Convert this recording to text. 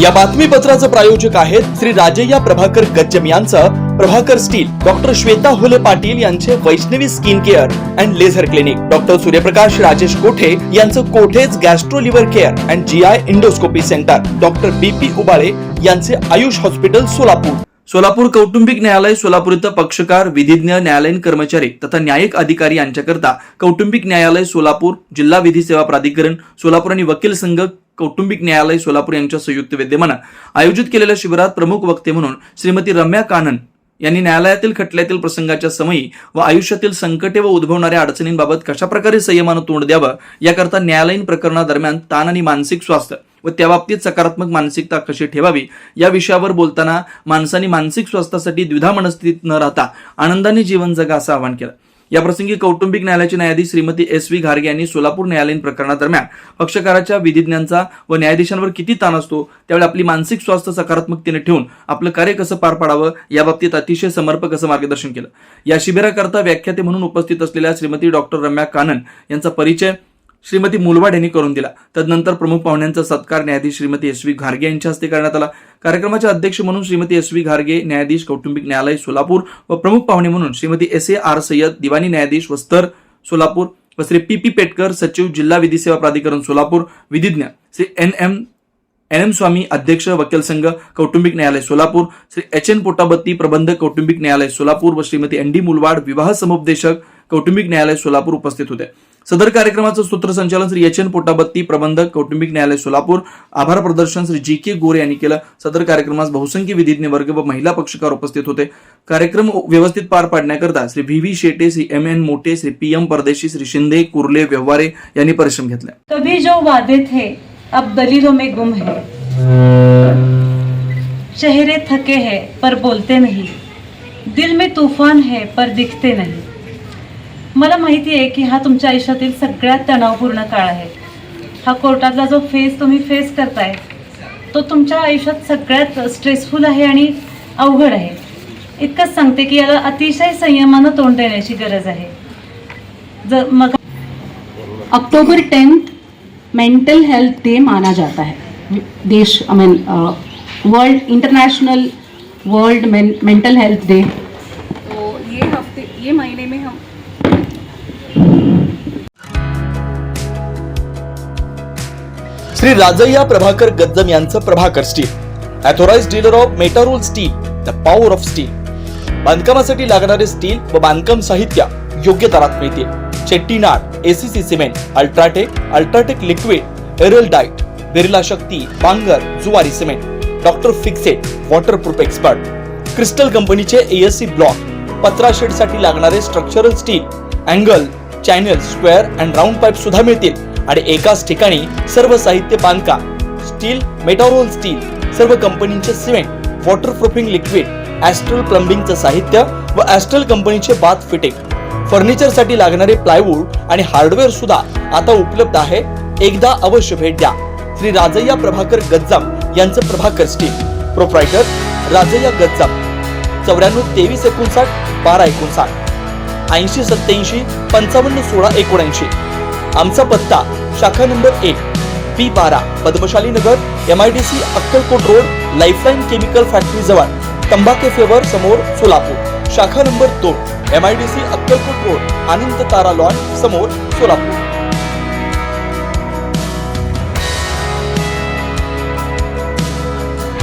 या बातमीपत्राचं प्रायोजक आहेत श्री राजय्या प्रभाकर गज्जम यांचं. प्रभाकर स्टील डॉक्टर श्वेता होले पाटील यांचे Vaishnavi skin care and laser clinic. Doctor Suryaprakash Rajesh Kothe यांचं Kothe's gastro liver care and G I endoscopy centre. Doctor B P Ubale यांचे Ayush hospital Solapur. Solapur कौटुंबिक न्यायालय सोलापूर इथं पक्षकार विधिज्ञ न्यायालयीन कर्मचारी तथा न्यायिक अधिकारी यांच्याकरता कौटुंबिक न्यायालय सोलापूर जिल्हा विधी सेवा प्राधिकरण सोलापूर आणि वकील संघ कौटुंबिक न्यायालय सोलापूर यांच्या संयुक्त विद्यमानं आयोजित केलेल्या शिबिरात प्रमुख वक्ते म्हणून श्रीमती रम्या कानन यांनी न्यायालयातील खटल्यातील प्रसंगाच्या समयी व आयुष्यातील संकटे व उद्भवणाऱ्या अडचणींबाबत कशाप्रकारे संयमानं तोंड द्यावं याकरता न्यायालयीन प्रकरणादरम्यान ताण आणि मानसिक स्वास्थ्य व त्याबाबतीत सकारात्मक मानसिकता कशी ठेवावी या विषयावर बोलताना माणसाने मानसिक स्वास्थ्यासाठी द्विधा मनस्थितीत न राहता आनंदाने जीवन जगा असं आवाहन केलं. याप्रसंगी कौटुंबिक न्यायालयाचे न्यायाधीश श्रीमती एस व्ही घारगे यांनी सोलापूर न्यायालयीन प्रकरणादरम्यान पक्षकाराच्या विधिज्ञांचा व न्यायाधीशांवर किती ताण असतो त्यावेळी आपली मानसिक स्वास्थ्य सकारात्मकतेने ठेवून आपलं कार्य कसं पार पाडावं याबाबतीत अतिशय समर्पक असं मार्गदर्शन केलं. या शिबिराकरता व्याख्याते म्हणून उपस्थित असलेल्या श्रीमती डॉक्टर रम्या कानन यांचा परिचय श्रीमती मुलवाड यांनी करून दिला. तदनंतर प्रमुख पाहुण्यांचा सत्कार न्यायाधीश श्रीमती एस व्ही घारगे यांच्या हस्ते करण्यात आला. कार्यक्रमाचे अध्यक्ष म्हणून श्रीमती एस व्ही घारगे न्यायाधीश कौटुंबिक न्यायालय सोलापूर व प्रमुख पाहुणे म्हणून Shrimati S A R Sayyed दिवाणी न्यायाधीश वस्तर सोलापूर व श्री पी पी पेटकर सचिव जिल्हा विधी सेवा प्राधिकरण सोलापूर विधिज्ञ Shri N M N M Swami अध्यक्ष वकील संघ कौटुंबिक न्यायालय सोलापूर श्री एच एन पोटाबत्ती प्रबंधक कौटुंबिक न्यायालय सोलापूर व श्रीमती एन डी मुलवाड विवाह समुपदेशक कौटुंबिक न्यायालय सोलापूर उपस्थित होते. सदर कार्यक्रमाचं सूत्रसंचालन श्री एच एन पोटाबत्ती प्रबंधक कौटुंबिक न्यायालय सोलापूर आभार प्रदर्शन श्री जी के गोरे यांनी केलं. सदर कार्यक्रमास बहुसंख्य विधिज्ञ वर्ग व महिला पक्षकार उपस्थित होते. कार्यक्रम व्यवस्थित पार पाडण्याकरता Shri V V Shete Shri M N Mote Shri P M Pardeshi Shri Shinde कुर्ले व्यवहारे यांनी परिश्रम घेतले. कभी जो वादे थे अब दलीलों में गुम है। चेहरे थके हैं पर बोलते नहीं। दिल में तूफान है पर दिखते नहीं। मला माहिती आहे की हा तुमच्या आयुष्यातील सगळ्यात तणावपूर्ण काळ आहे. हा कोर्टातला जो फेस तुम्ही फेस करताय तो तुमच्या आयुष्यात सगळ्यात स्ट्रेसफुल आहे आणि अवघड आहे. इतकंच सांगते की याला अतिशय संयमानं तोंड देण्याची गरज आहे. जर मग October tenth mental health day माना जाता है. देश I mean world international world mental health day तो ये हफ्ते ये महीने में हम श्री राजय्या प्रभाकर गज्जम यांचं Prabhakar steel. Authorise dealer of Metarol steel the power of steel बांधकामासाठी लागणारे स्टील व बांधकाम साहित्य योग्य दरात मिळतील. Chettinad ACC cement UltraTech UltraTech liquid एरल diet Birla Shakti Bangar Zuari cement. Doctor Fixit waterproof expert crystal कंपनीचे एएससी ब्लॉक पत्रा शेडसाठी लागणारे structural steel angle channel square and round pipe सुद्धा मिळतील. आणि एकाच ठिकाणी सर्व साहित्य बांधकाम स्टील मेटारोल स्टील सर्व कंपनीचे सिमेंट वॉटरप्रूफिंग लिक्विड ॲस्ट्रल प्लंबिंगचं साहित्य व ॲस्ट्रल कंपनीचे बाथ फिटिंग फर्निचरसाठी लागणारे प्लायवूड आणि हार्डवेअर सुद्धा आता उपलब्ध आहे. एकदा अवश्य भेट द्या. श्री राजय्या प्रभाकर गज्जाम यांचं प्रभाकर स्टील. प्रोप्रायटर राजय्या गज्जाम. चौऱ्याण्णव तेवीस एकोणसाठ बारा एकोणसाठ. ऐंशी सत्याऐंशी पंचावन्न सोळा एकोणऐंशी. आमचा पत्ता शाखा नंबर एक पी बारा Padmashali Nagar M I D C Akkalkot road lifeline chemical factory जवळ तंबाखे फेवर समोर सोलापूर. शाखा नंबर दोन M I D C Akkalkot road Anand Tara lawn समोर सोलापूर.